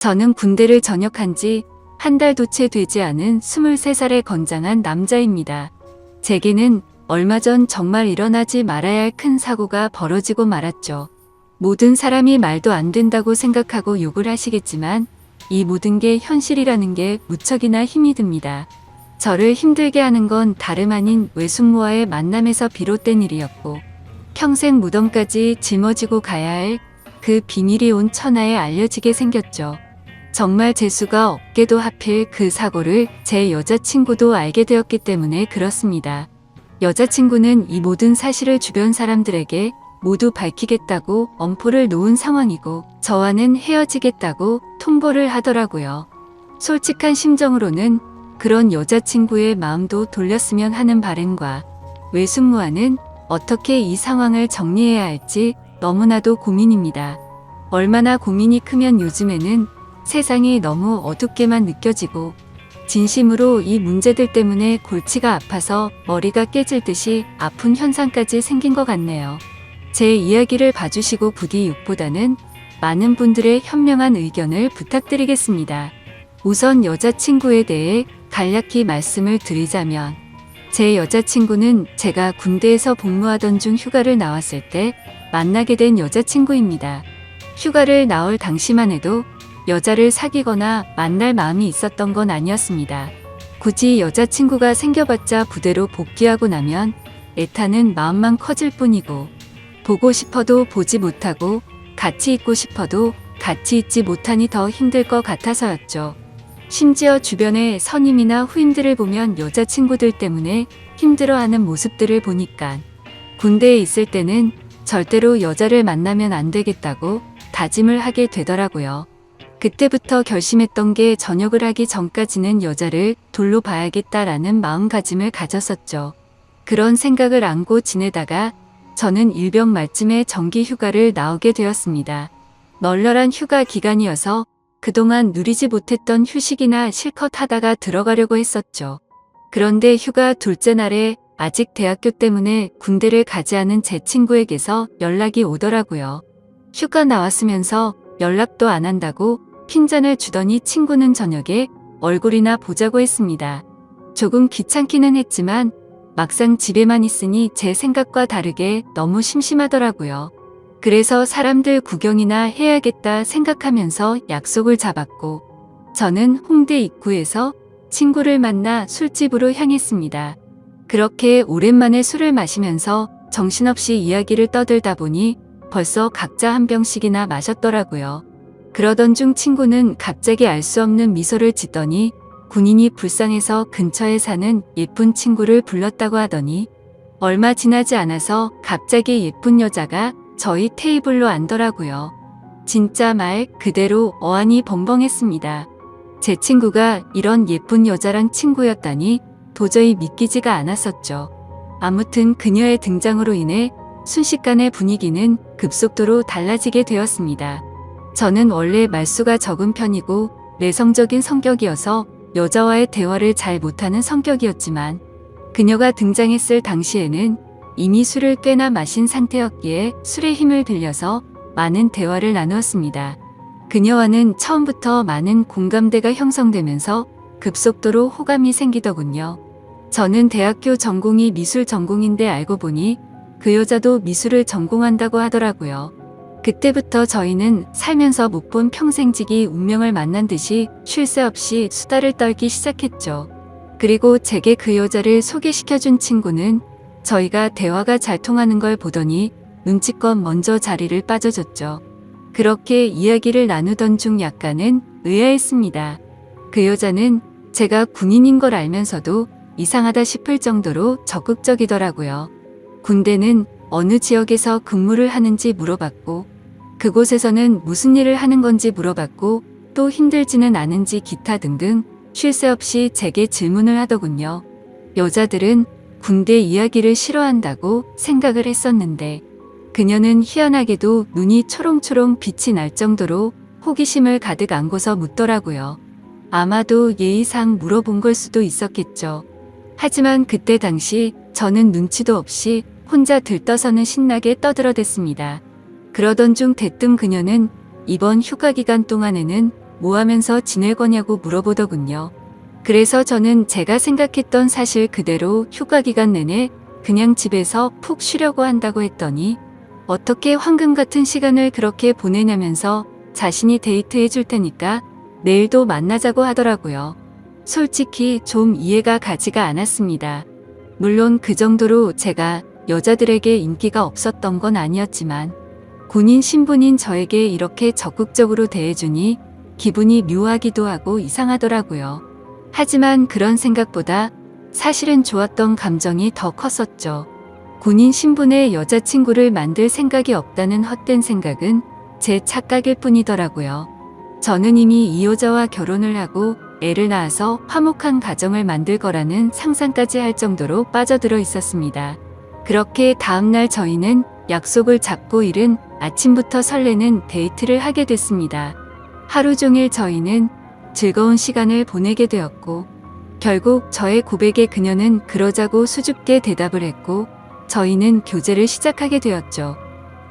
저는 군대를 전역한 지 한 달도 채 되지 않은 23살의 건장한 남자입니다. 제게는 얼마 전 정말 일어나지 말아야 할 큰 사고가 벌어지고 말았죠. 모든 사람이 말도 안 된다고 생각하고 욕을 하시겠지만 이 모든 게 현실이라는 게 무척이나 힘이 듭니다. 저를 힘들게 하는 건 다름 아닌 외숙모와의 만남에서 비롯된 일이었고 평생 무덤까지 짊어지고 가야 할 그 비밀이 온 천하에 알려지게 생겼죠. 정말 재수가 없게도 하필 그 사고를 제 여자친구도 알게 되었기 때문에 그렇습니다. 여자친구는 이 모든 사실을 주변 사람들에게 모두 밝히겠다고 엄포를 놓은 상황이고 저와는 헤어지겠다고 통보를 하더라고요. 솔직한 심정으로는 그런 여자친구의 마음도 돌렸으면 하는 바램과 외숙모와는 어떻게 이 상황을 정리해야 할지 너무나도 고민입니다. 얼마나 고민이 크면 요즘에는 세상이 너무 어둡게만 느껴지고 진심으로 이 문제들 때문에 골치가 아파서 머리가 깨질 듯이 아픈 현상까지 생긴 것 같네요. 제 이야기를 봐주시고 부디 욕보다는 많은 분들의 현명한 의견을 부탁드리겠습니다. 우선 여자친구에 대해 간략히 말씀을 드리자면 제 여자친구는 제가 군대에서 복무하던 중 휴가를 나왔을 때 만나게 된 여자친구입니다. 휴가를 나올 당시만 해도 여자를 사귀거나 만날 마음이 있었던 건 아니었습니다. 굳이 여자친구가 생겨봤자 부대로 복귀하고 나면 애타는 마음만 커질 뿐이고 보고 싶어도 보지 못하고 같이 있고 싶어도 같이 있지 못하니 더 힘들 것 같아서였죠. 심지어 주변의 선임이나 후임들을 보면 여자친구들 때문에 힘들어하는 모습들을 보니까 군대에 있을 때는 절대로 여자를 만나면 안 되겠다고 다짐을 하게 되더라고요. 그때부터 결심했던 게 전역을 하기 전까지는 여자를 돌로 봐야겠다라는 마음가짐을 가졌었죠. 그런 생각을 안고 지내다가 저는 일병 말쯤에 정기 휴가를 나오게 되었습니다. 널널한 휴가 기간이어서 그동안 누리지 못했던 휴식이나 실컷 하다가 들어가려고 했었죠. 그런데 휴가 둘째 날에 아직 대학교 때문에 군대를 가지 않은 제 친구에게서 연락이 오더라고요. 휴가 나왔으면서 연락도 안 한다고 핀잔을 주더니 친구는 저녁에 얼굴이나 보자고 했습니다. 조금 귀찮기는 했지만 막상 집에만 있으니 제 생각과 다르게 너무 심심하더라고요. 그래서 사람들 구경이나 해야겠다 생각하면서 약속을 잡았고 저는 홍대 입구에서 친구를 만나 술집으로 향했습니다. 그렇게 오랜만에 술을 마시면서 정신없이 이야기를 떠들다 보니 벌써 각자 한 병씩이나 마셨더라고요. 그러던 중 친구는 갑자기 알 수 없는 미소를 짓더니 군인이 불쌍해서 근처에 사는 예쁜 친구를 불렀다고 하더니 얼마 지나지 않아서 갑자기 예쁜 여자가 저희 테이블로 앉더라고요. 진짜 말 그대로 어안이 벙벙했습니다. 제 친구가 이런 예쁜 여자랑 친구였다니 도저히 믿기지가 않았었죠. 아무튼 그녀의 등장으로 인해 순식간에 분위기는 급속도로 달라지게 되었습니다. 저는 원래 말수가 적은 편이고 내성적인 성격이어서 여자와의 대화를 잘 못하는 성격이었지만 그녀가 등장했을 당시에는 이미 술을 꽤나 마신 상태였기에 술의 힘을 빌려서 많은 대화를 나누었습니다. 그녀와는 처음부터 많은 공감대가 형성되면서 급속도로 호감이 생기더군요. 저는 대학교 전공이 미술 전공인데 알고 보니 그 여자도 미술을 전공한다고 하더라고요. 그때부터 저희는 살면서 못 본 평생지기 운명을 만난 듯이 쉴 새 없이 수다를 떨기 시작했죠. 그리고 제게 그 여자를 소개시켜준 친구는 저희가 대화가 잘 통하는 걸 보더니 눈치껏 먼저 자리를 빠져줬죠. 그렇게 이야기를 나누던 중 약간은 의아했습니다. 그 여자는 제가 군인인 걸 알면서도 이상하다 싶을 정도로 적극적이더라고요. 군대는 어느 지역에서 근무를 하는지 물어봤고, 그곳에서는 무슨 일을 하는 건지 물어봤고, 또 힘들지는 않은지 기타 등등 쉴 새 없이 제게 질문을 하더군요. 여자들은 군대 이야기를 싫어한다고 생각을 했었는데, 그녀는 희한하게도 눈이 초롱초롱 빛이 날 정도로 호기심을 가득 안고서 묻더라고요. 아마도 예의상 물어본 걸 수도 있었겠죠. 하지만 그때 당시 저는 눈치도 없이 혼자 들떠서는 신나게 떠들어댔습니다. 그러던 중 대뜸 그녀는 이번 휴가 기간 동안에는 뭐 하면서 지낼 거냐고 물어보더군요. 그래서 저는 제가 생각했던 사실 그대로 휴가 기간 내내 그냥 집에서 푹 쉬려고 한다고 했더니 어떻게 황금 같은 시간을 그렇게 보내냐면서 자신이 데이트해 줄 테니까 내일도 만나자고 하더라고요. 솔직히 좀 이해가 가지가 않았습니다. 물론 그 정도로 제가 여자들에게 인기가 없었던 건 아니었지만 군인 신분인 저에게 이렇게 적극적으로 대해주니 기분이 묘하기도 하고 이상하더라고요. 하지만 그런 생각보다 사실은 좋았던 감정이 더 컸었죠. 군인 신분의 여자친구를 만들 생각이 없다는 헛된 생각은 제 착각일 뿐이더라고요. 저는 이미 이 여자와 결혼을 하고 애를 낳아서 화목한 가정을 만들 거라는 상상까지 할 정도로 빠져들어 있었습니다. 그렇게 다음날 저희는 약속을 잡고 이른 아침부터 설레는 데이트를 하게 됐습니다. 하루 종일 저희는 즐거운 시간을 보내게 되었고, 결국 저의 고백에 그녀는 그러자고 수줍게 대답을 했고, 저희는 교제를 시작하게 되었죠.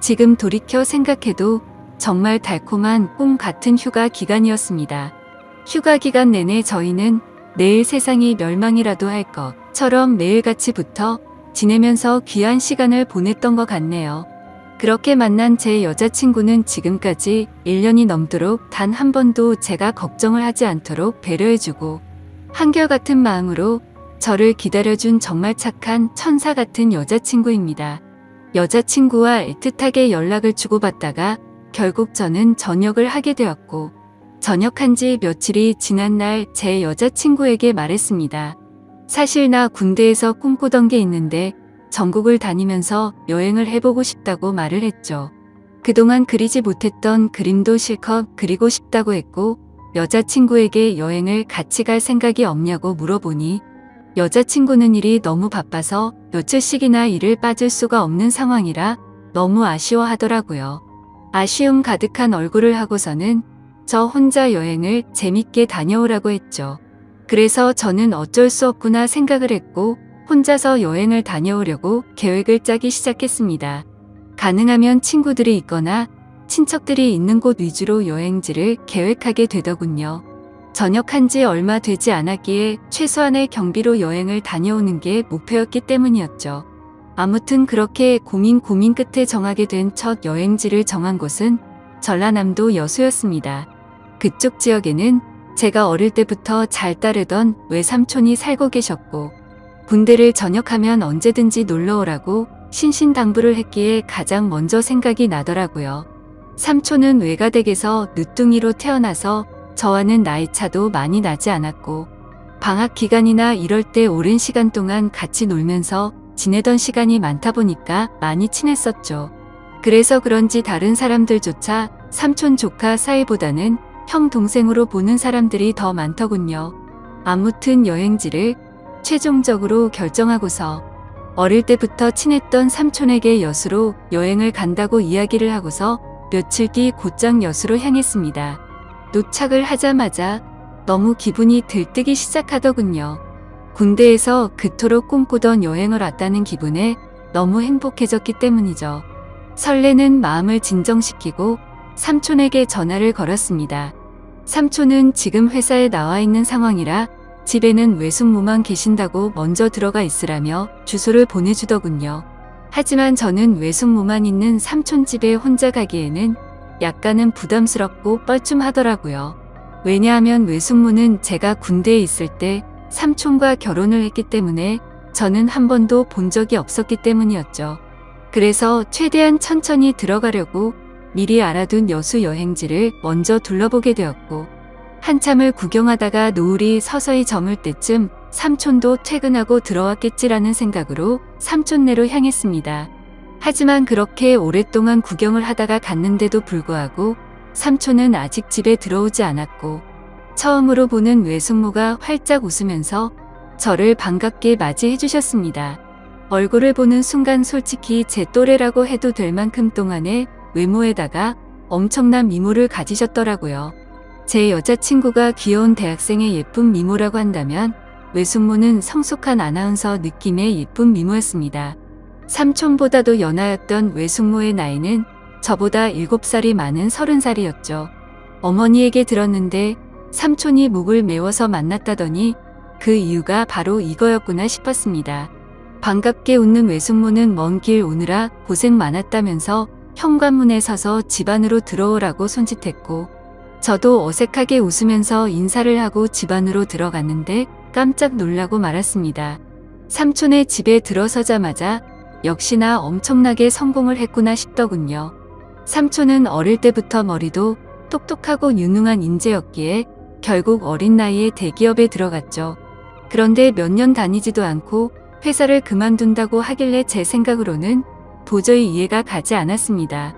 지금 돌이켜 생각해도 정말 달콤한 꿈 같은 휴가 기간이었습니다. 휴가 기간 내내 저희는 내일 세상이 멸망이라도 할 것처럼 매일같이 붙어 지내면서 귀한 시간을 보냈던 것 같네요. 그렇게 만난 제 여자친구는 지금까지 1년이 넘도록 단 한 번도 제가 걱정을 하지 않도록 배려해주고 한결같은 마음으로 저를 기다려준 정말 착한 천사 같은 여자친구입니다. 여자친구와 애틋하게 연락을 주고받다가 결국 저는 전역을 하게 되었고 전역한 지 며칠이 지난 날 제 여자친구에게 말했습니다. 사실 나 군대에서 꿈꾸던 게 있는데 전국을 다니면서 여행을 해보고 싶다고 말을 했죠. 그동안 그리지 못했던 그림도 실컷 그리고 싶다고 했고 여자친구에게 여행을 같이 갈 생각이 없냐고 물어보니 여자친구는 일이 너무 바빠서 며칠씩이나 일을 빠질 수가 없는 상황이라 너무 아쉬워하더라고요. 아쉬움 가득한 얼굴을 하고서는 저 혼자 여행을 재밌게 다녀오라고 했죠. 그래서 저는 어쩔 수 없구나 생각을 했고 혼자서 여행을 다녀오려고 계획을 짜기 시작했습니다. 가능하면 친구들이 있거나 친척들이 있는 곳 위주로 여행지를 계획하게 되더군요. 전역한 지 얼마 되지 않았기에 최소한의 경비로 여행을 다녀오는 게 목표였기 때문이었죠. 아무튼 그렇게 고민 고민 끝에 정하게 된 첫 여행지를 정한 곳은 전라남도 여수였습니다. 그쪽 지역에는 제가 어릴 때부터 잘 따르던 외삼촌이 살고 계셨고 군대를 전역하면 언제든지 놀러 오라고 신신당부를 했기에 가장 먼저 생각이 나더라고요. 삼촌은 외가댁에서 늦둥이로 태어나서 저와는 나이 차도 많이 나지 않았고 방학 기간이나 이럴 때 오랜 시간 동안 같이 놀면서 지내던 시간이 많다 보니까 많이 친했었죠. 그래서 그런지 다른 사람들조차 삼촌 조카 사이보다는 형 동생으로 보는 사람들이 더 많더군요. 아무튼 여행지를 최종적으로 결정하고서 어릴 때부터 친했던 삼촌에게 여수로 여행을 간다고 이야기를 하고서 며칠 뒤 곧장 여수로 향했습니다. 도착을 하자마자 너무 기분이 들뜨기 시작하더군요. 군대에서 그토록 꿈꾸던 여행을 왔다는 기분에 너무 행복해졌기 때문이죠. 설레는 마음을 진정시키고 삼촌에게 전화를 걸었습니다. 삼촌은 지금 회사에 나와 있는 상황이라 집에는 외숙모만 계신다고 먼저 들어가 있으라며 주소를 보내주더군요. 하지만 저는 외숙모만 있는 삼촌 집에 혼자 가기에는 약간은 부담스럽고 뻘쭘하더라고요. 왜냐하면 외숙모는 제가 군대에 있을 때 삼촌과 결혼을 했기 때문에 저는 한 번도 본 적이 없었기 때문이었죠. 그래서 최대한 천천히 들어가려고 미리 알아둔 여수 여행지를 먼저 둘러보게 되었고 한참을 구경하다가 노을이 서서히 저물 때쯤 삼촌도 퇴근하고 들어왔겠지라는 생각으로 삼촌네로 향했습니다. 하지만 그렇게 오랫동안 구경을 하다가 갔는데도 불구하고 삼촌은 아직 집에 들어오지 않았고 처음으로 보는 외숙모가 활짝 웃으면서 저를 반갑게 맞이해 주셨습니다. 얼굴을 보는 순간 솔직히 제 또래라고 해도 될 만큼 동안의 외모에다가 엄청난 미모를 가지셨더라고요. 제 여자친구가 귀여운 대학생의 예쁜 미모라고 한다면 외숙모는 성숙한 아나운서 느낌의 예쁜 미모였습니다. 삼촌보다도 연하였던 외숙모의 나이는 저보다 7살이 많은 30살이었죠. 어머니에게 들었는데 삼촌이 목을 메워서 만났다더니 그 이유가 바로 이거였구나 싶었습니다. 반갑게 웃는 외숙모는 먼 길 오느라 고생 많았다면서 현관문에 서서 집 안으로 들어오라고 손짓했고 저도 어색하게 웃으면서 인사를 하고 집 안으로 들어갔는데 깜짝 놀라고 말았습니다. 삼촌의 집에 들어서자마자 역시나 엄청나게 성공을 했구나 싶더군요. 삼촌은 어릴 때부터 머리도 똑똑하고 유능한 인재였기에 결국 어린 나이에 대기업에 들어갔죠. 그런데 몇 년 다니지도 않고 회사를 그만둔다고 하길래 제 생각으로는 도저히 이해가 가지 않았습니다.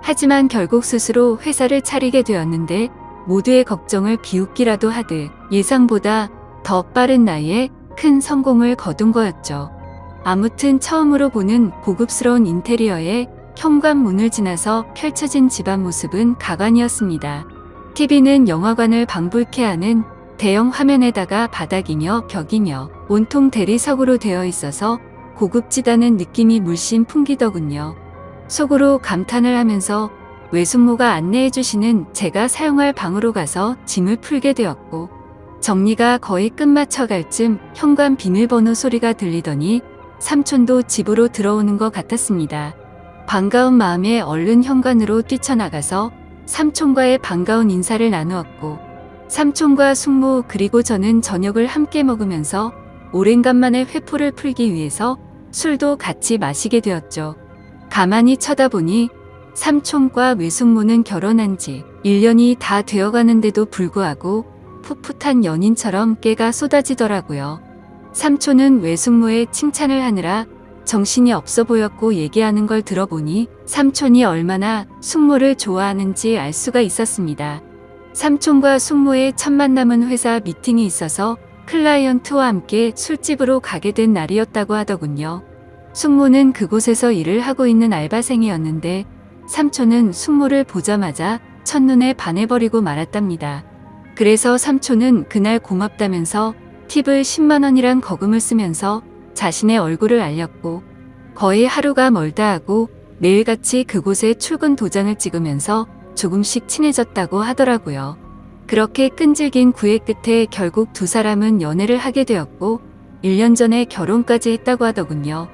하지만 결국 스스로 회사를 차리게 되었는데 모두의 걱정을 비웃기라도 하듯 예상보다 더 빠른 나이에 큰 성공을 거둔 거였죠. 아무튼 처음으로 보는 고급스러운 인테리어에 현관문을 지나서 펼쳐진 집안 모습은 가관이었습니다. TV는 영화관을 방불케 하는 대형 화면에다가 바닥이며 벽이며 온통 대리석으로 되어 있어서 고급지다는 느낌이 물씬 풍기더군요. 속으로 감탄을 하면서 외숙모가 안내해 주시는 제가 사용할 방으로 가서 짐을 풀게 되었고 정리가 거의 끝마쳐 갈 쯤 현관 비밀번호 소리가 들리더니 삼촌도 집으로 들어오는 것 같았습니다. 반가운 마음에 얼른 현관으로 뛰쳐나가서 삼촌과의 반가운 인사를 나누었고 삼촌과 숙모 그리고 저는 저녁을 함께 먹으면서 오랜간만에 회포를 풀기 위해서 술도 같이 마시게 되었죠. 가만히 쳐다보니 삼촌과 외숙모는 결혼한 지 1년이 다 되어가는데도 불구하고 풋풋한 연인처럼 깨가 쏟아지더라고요. 삼촌은 외숙모의 칭찬을 하느라 정신이 없어 보였고 얘기하는 걸 들어보니 삼촌이 얼마나 숙모를 좋아하는지 알 수가 있었습니다. 삼촌과 숙모의 첫 만남은 회사 미팅이 있어서 클라이언트와 함께 술집으로 가게 된 날이었다고 하더군요. 숙모는 그곳에서 일을 하고 있는 알바생이었는데 삼촌은 숙모를 보자마자 첫눈에 반해버리고 말았답니다. 그래서 삼촌은 그날 고맙다면서 팁을 10만원이란 거금을 쓰면서 자신의 얼굴을 알렸고 거의 하루가 멀다 하고 매일같이 그곳에 출근 도장을 찍으면서 조금씩 친해졌다고 하더라고요. 그렇게 끈질긴 구애 끝에 결국 두 사람은 연애를 하게 되었고 1년 전에 결혼까지 했다고 하더군요.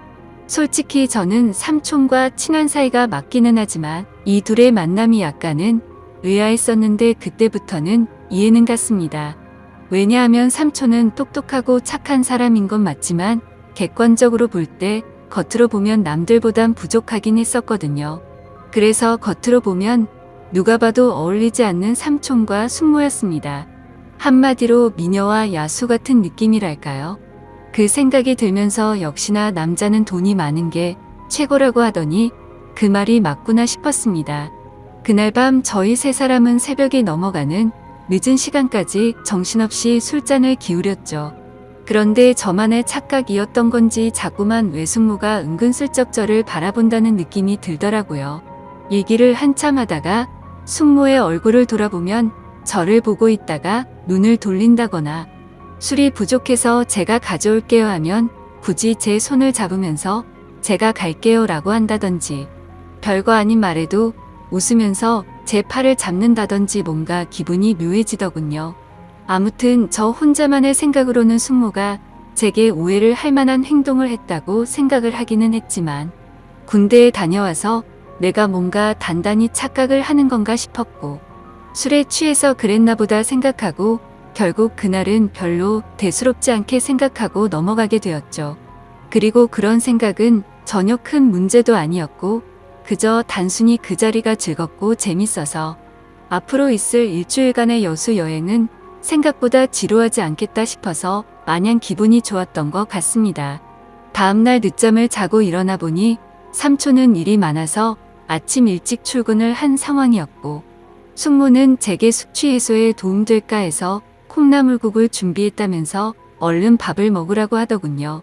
솔직히 저는 삼촌과 친한 사이가 맞기는 하지만 이 둘의 만남이 약간은 의아했었는데 그때부터는 이해는 갔습니다. 왜냐하면 삼촌은 똑똑하고 착한 사람인 건 맞지만 객관적으로 볼 때 겉으로 보면 남들보단 부족하긴 했었거든요. 그래서 겉으로 보면 누가 봐도 어울리지 않는 삼촌과 숙모였습니다. 한마디로 미녀와 야수 같은 느낌이랄까요? 그 생각이 들면서 역시나 남자는 돈이 많은 게 최고라고 하더니 그 말이 맞구나 싶었습니다. 그날 밤 저희 세 사람은 새벽이 넘어가는 늦은 시간까지 정신없이 술잔을 기울였죠. 그런데 저만의 착각이었던 건지 자꾸만 외숙모가 은근슬쩍 저를 바라본다는 느낌이 들더라고요. 얘기를 한참 하다가 숙모의 얼굴을 돌아보면 저를 보고 있다가 눈을 돌린다거나 술이 부족해서 제가 가져올게요 하면 굳이 제 손을 잡으면서 제가 갈게요 라고 한다든지 별거 아닌 말에도 웃으면서 제 팔을 잡는다든지 뭔가 기분이 묘해지더군요. 아무튼 저 혼자만의 생각으로는 숙모가 제게 오해를 할 만한 행동을 했다고 생각을 하기는 했지만 군대에 다녀와서 내가 뭔가 단단히 착각을 하는 건가 싶었고 술에 취해서 그랬나 보다 생각하고 결국 그날은 별로 대수롭지 않게 생각하고 넘어가게 되었죠. 그리고 그런 생각은 전혀 큰 문제도 아니었고 그저 단순히 그 자리가 즐겁고 재밌어서 앞으로 있을 일주일간의 여수 여행은 생각보다 지루하지 않겠다 싶어서 마냥 기분이 좋았던 것 같습니다. 다음날 늦잠을 자고 일어나 보니 삼촌은 일이 많아서 아침 일찍 출근을 한 상황이었고 숙모는 제게 숙취 해소에 도움될까 해서 콩나물국을 준비했다면서 얼른 밥을 먹으라고 하더군요.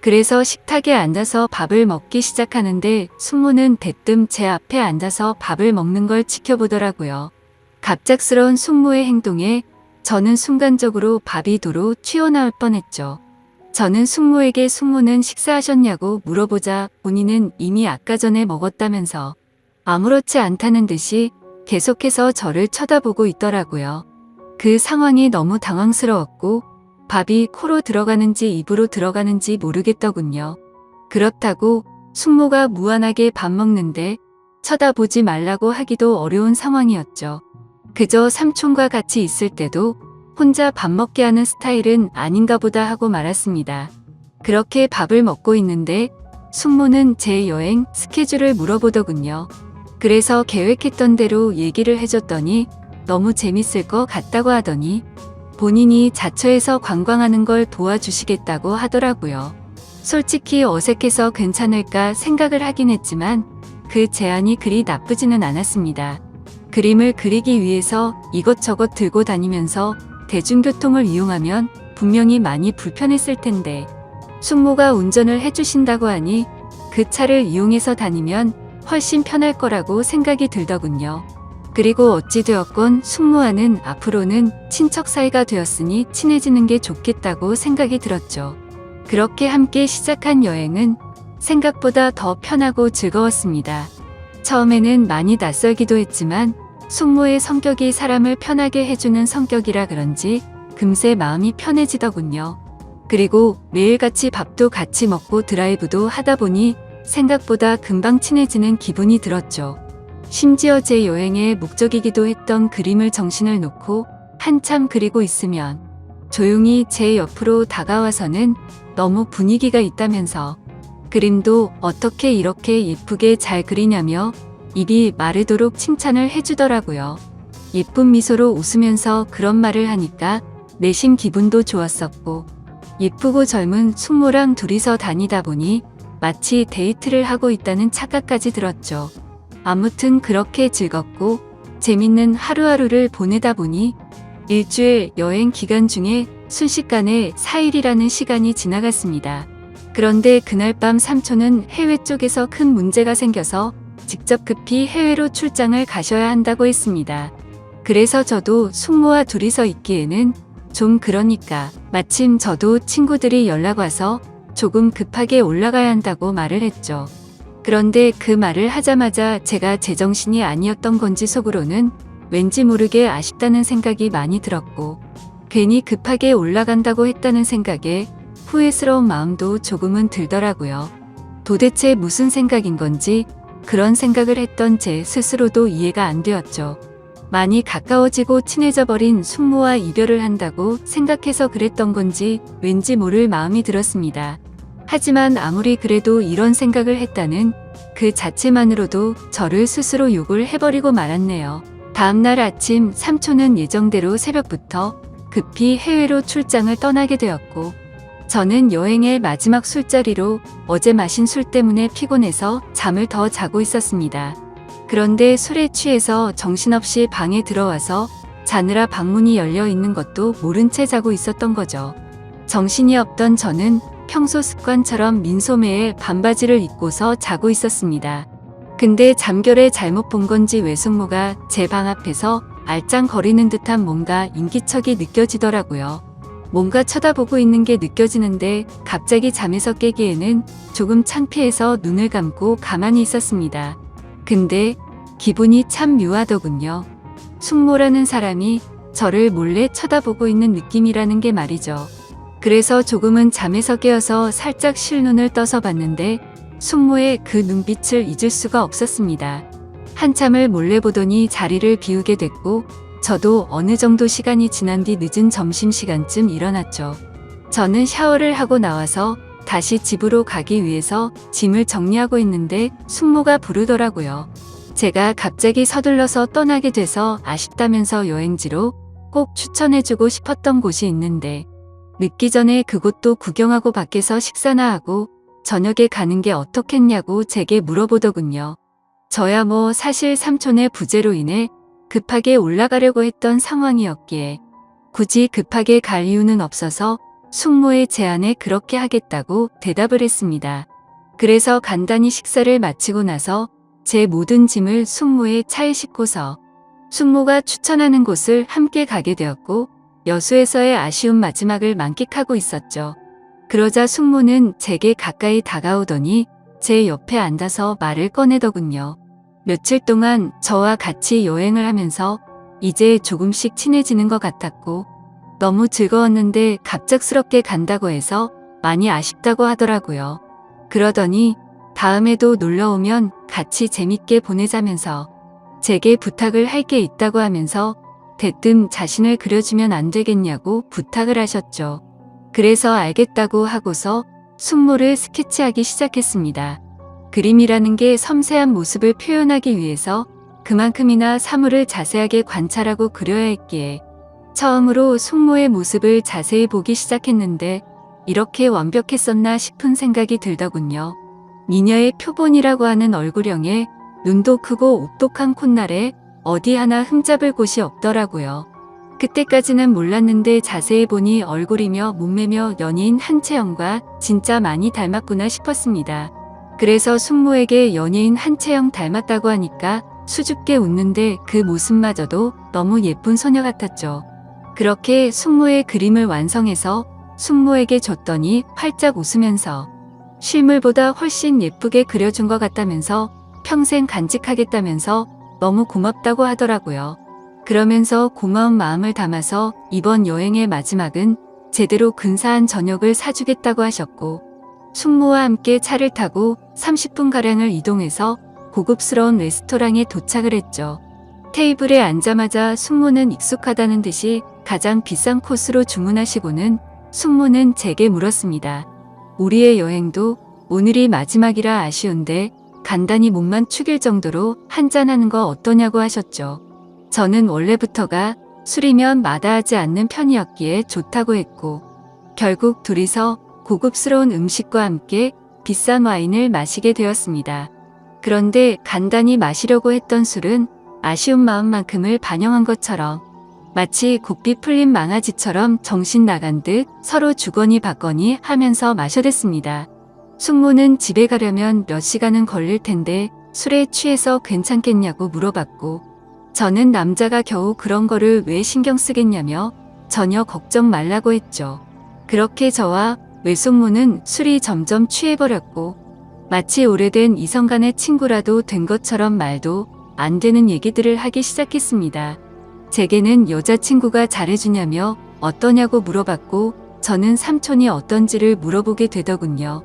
그래서 식탁에 앉아서 밥을 먹기 시작하는데 숙모는 대뜸 제 앞에 앉아서 밥을 먹는 걸 지켜보더라고요. 갑작스러운 숙모의 행동에 저는 순간적으로 밥이 도로 튀어나올 뻔했죠. 저는 숙모에게 숙모는 식사하셨냐고 물어보자 본인은 이미 아까 전에 먹었다면서 아무렇지 않다는 듯이 계속해서 저를 쳐다보고 있더라고요. 그 상황이 너무 당황스러웠고 밥이 코로 들어가는지 입으로 들어가는지 모르겠더군요. 그렇다고 숙모가 무한하게 밥 먹는데 쳐다보지 말라고 하기도 어려운 상황이었죠. 그저 삼촌과 같이 있을 때도 혼자 밥 먹게 하는 스타일은 아닌가 보다 하고 말았습니다. 그렇게 밥을 먹고 있는데 숙모는 제 여행 스케줄을 물어보더군요. 그래서 계획했던 대로 얘기를 해줬더니 너무 재밌을 것 같다고 하더니 본인이 자처해서 관광하는 걸 도와주시겠다고 하더라고요. 솔직히 어색해서 괜찮을까 생각을 하긴 했지만 그 제안이 그리 나쁘지는 않았습니다. 그림을 그리기 위해서 이것저것 들고 다니면서 대중교통을 이용하면 분명히 많이 불편했을 텐데 숙모가 운전을 해주신다고 하니 그 차를 이용해서 다니면 훨씬 편할 거라고 생각이 들더군요. 그리고 어찌되었건 숙모와는 앞으로는 친척 사이가 되었으니 친해지는 게 좋겠다고 생각이 들었죠. 그렇게 함께 시작한 여행은 생각보다 더 편하고 즐거웠습니다. 처음에는 많이 낯설기도 했지만 숙모의 성격이 사람을 편하게 해주는 성격이라 그런지 금세 마음이 편해지더군요. 그리고 매일같이 밥도 같이 먹고 드라이브도 하다 보니 생각보다 금방 친해지는 기분이 들었죠. 심지어 제 여행의 목적이기도 했던 그림을 정신을 놓고 한참 그리고 있으면 조용히 제 옆으로 다가와서는 너무 분위기가 있다면서 그림도 어떻게 이렇게 예쁘게 잘 그리냐며 입이 마르도록 칭찬을 해주더라고요. 예쁜 미소로 웃으면서 그런 말을 하니까 내심 기분도 좋았었고 예쁘고 젊은 숙모랑 둘이서 다니다 보니 마치 데이트를 하고 있다는 착각까지 들었죠. 아무튼 그렇게 즐겁고 재밌는 하루하루를 보내다 보니 일주일 여행 기간 중에 순식간에 4일이라는 시간이 지나갔습니다. 그런데 그날 밤 삼촌은 해외 쪽에서 큰 문제가 생겨서 직접 급히 해외로 출장을 가셔야 한다고 했습니다. 그래서 저도 숙모와 둘이서 있기에는 좀 그러니까 마침 저도 친구들이 연락 와서 조금 급하게 올라가야 한다고 말을 했죠. 그런데 그 말을 하자마자 제가 제정신이 아니었던 건지 속으로는 왠지 모르게 아쉽다는 생각이 많이 들었고 괜히 급하게 올라간다고 했다는 생각에 후회스러운 마음도 조금은 들더라고요. 도대체 무슨 생각인 건지 그런 생각을 했던 제 스스로도 이해가 안 되었죠. 많이 가까워지고 친해져 버린 숙모와 이별을 한다고 생각해서 그랬던 건지 왠지 모를 마음이 들었습니다. 하지만 아무리 그래도 이런 생각을 했다는 그 자체만으로도 저를 스스로 욕을 해버리고 말았네요. 다음날 아침 삼촌은 예정대로 새벽부터 급히 해외로 출장을 떠나게 되었고 저는 여행의 마지막 술자리로 어제 마신 술 때문에 피곤해서 잠을 더 자고 있었습니다. 그런데 술에 취해서 정신없이 방에 들어와서 자느라 방문이 열려 있는 것도 모른 채 자고 있었던 거죠. 정신이 없던 저는 평소 습관처럼 민소매에 반바지를 입고서 자고 있었습니다. 근데 잠결에 잘못 본 건지 외숙모가 제 방 앞에서 알짱거리는 듯한 뭔가 인기척이 느껴지더라고요. 뭔가 쳐다보고 있는 게 느껴지는데 갑자기 잠에서 깨기에는 조금 창피해서 눈을 감고 가만히 있었습니다. 근데 기분이 참 묘하더군요. 숙모라는 사람이 저를 몰래 쳐다보고 있는 느낌이라는 게 말이죠. 그래서 조금은 잠에서 깨어서 살짝 실눈을 떠서 봤는데 숙모의 그 눈빛을 잊을 수가 없었습니다. 한참을 몰래 보더니 자리를 비우게 됐고 저도 어느 정도 시간이 지난 뒤 늦은 점심시간쯤 일어났죠. 저는 샤워를 하고 나와서 다시 집으로 가기 위해서 짐을 정리하고 있는데 숙모가 부르더라고요. 제가 갑자기 서둘러서 떠나게 돼서 아쉽다면서 여행지로 꼭 추천해주고 싶었던 곳이 있는데 늦기 전에 그곳도 구경하고 밖에서 식사나 하고 저녁에 가는 게 어떻겠냐고 제게 물어보더군요. 저야 뭐 사실 삼촌의 부재로 인해 급하게 올라가려고 했던 상황이었기에 굳이 급하게 갈 이유는 없어서 숙모의 제안에 그렇게 하겠다고 대답을 했습니다. 그래서 간단히 식사를 마치고 나서 제 모든 짐을 숙모의 차에 싣고서 숙모가 추천하는 곳을 함께 가게 되었고 여수에서의 아쉬운 마지막을 만끽하고 있었죠. 그러자 숙모는 제게 가까이 다가오더니 제 옆에 앉아서 말을 꺼내더군요. 며칠 동안 저와 같이 여행을 하면서 이제 조금씩 친해지는 것 같았고 너무 즐거웠는데 갑작스럽게 간다고 해서 많이 아쉽다고 하더라고요. 그러더니 다음에도 놀러 오면 같이 재밌게 보내자면서 제게 부탁을 할 게 있다고 하면서 대뜸 자신을 그려주면 안 되겠냐고 부탁을 하셨죠. 그래서 알겠다고 하고서 숙모를 스케치하기 시작했습니다. 그림이라는 게 섬세한 모습을 표현하기 위해서 그만큼이나 사물을 자세하게 관찰하고 그려야 했기에 처음으로 숙모의 모습을 자세히 보기 시작했는데 이렇게 완벽했었나 싶은 생각이 들더군요. 미녀의 표본이라고 하는 얼굴형에 눈도 크고 옥독한 콧날에 어디 하나 흠잡을 곳이 없더라고요. 그때까지는 몰랐는데 자세히 보니 얼굴이며 몸매며 연예인 한채영과 진짜 많이 닮았구나 싶었습니다. 그래서 숙모에게 연예인 한채영 닮았다고 하니까 수줍게 웃는데 그 모습마저도 너무 예쁜 소녀 같았죠. 그렇게 숙모의 그림을 완성해서 숙모에게 줬더니 활짝 웃으면서 실물보다 훨씬 예쁘게 그려준 것 같다면서 평생 간직하겠다면서 너무 고맙다고 하더라고요. 그러면서 고마운 마음을 담아서 이번 여행의 마지막은 제대로 근사한 저녁을 사주겠다고 하셨고 숙모와 함께 차를 타고 30분가량을 이동해서 고급스러운 레스토랑에 도착을 했죠. 테이블에 앉자마자 숙모는 익숙하다는 듯이 가장 비싼 코스로 주문하시고는 숙모는 제게 물었습니다. 우리의 여행도 오늘이 마지막이라 아쉬운데 간단히 몸만 축일 정도로 한잔하는 거 어떠냐고 하셨죠. 저는 원래부터가 술이면 마다하지 않는 편이었기에 좋다고 했고 결국 둘이서 고급스러운 음식과 함께 비싼 와인을 마시게 되었습니다. 그런데 간단히 마시려고 했던 술은 아쉬운 마음만큼을 반영한 것처럼 마치 고삐 풀린 망아지처럼 정신 나간 듯 서로 주거니 받거니 하면서 마셔댔습니다. 숙모는 집에 가려면 몇 시간은 걸릴 텐데 술에 취해서 괜찮겠냐고 물어봤고 저는 남자가 겨우 그런 거를 왜 신경 쓰겠냐며 전혀 걱정 말라고 했죠. 그렇게 저와 외숙모는 술이 점점 취해버렸고 마치 오래된 이성 간의 친구라도 된 것처럼 말도 안 되는 얘기들을 하기 시작했습니다. 제게는 여자친구가 잘해주냐며 어떠냐고 물어봤고 저는 삼촌이 어떤지를 물어보게 되더군요.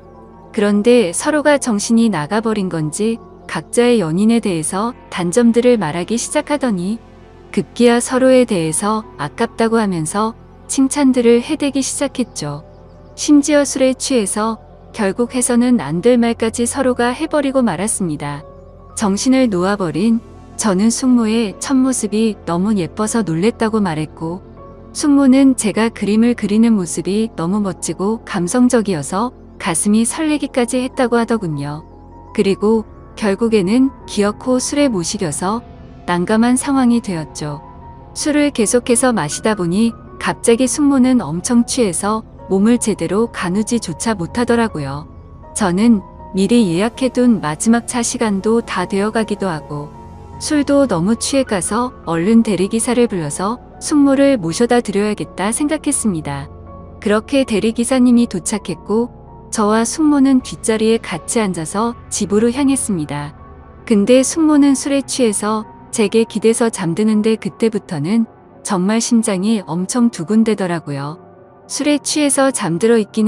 그런데 서로가 정신이 나가버린 건지 각자의 연인에 대해서 단점들을 말하기 시작하더니 급기야 서로에 대해서 아깝다고 하면서 칭찬들을 해대기 시작했죠. 심지어 술에 취해서 결국 해서는 안 될 말까지 서로가 해버리고 말았습니다. 정신을 놓아버린 저는 숙모의 첫 모습이 너무 예뻐서 놀랬다고 말했고 숙모는 제가 그림을 그리는 모습이 너무 멋지고 감성적이어서 가슴이 설레기까지 했다고 하더군요. 그리고 결국에는 기어코 술에 못 이겨서 난감한 상황이 되었죠. 술을 계속해서 마시다 보니 갑자기 숙모는 엄청 취해서 몸을 제대로 가누지조차 못하더라고요. 저는 미리 예약해둔 마지막 차 시간도 다 되어가기도 하고 술도 너무 취해가서 얼른 대리기사를 불러서 숙모를 모셔다 드려야겠다 생각했습니다. 그렇게 대리기사님이 도착했고 저와 숙모는 뒷자리에 같이 앉아서 집으로 향했습니다. 근데 숙모는 술에 취해서 제게 기대서 잠드는데 그때부터는 정말 심장이 엄청 두근대더라고요. 술에 취해서 잠들어 있긴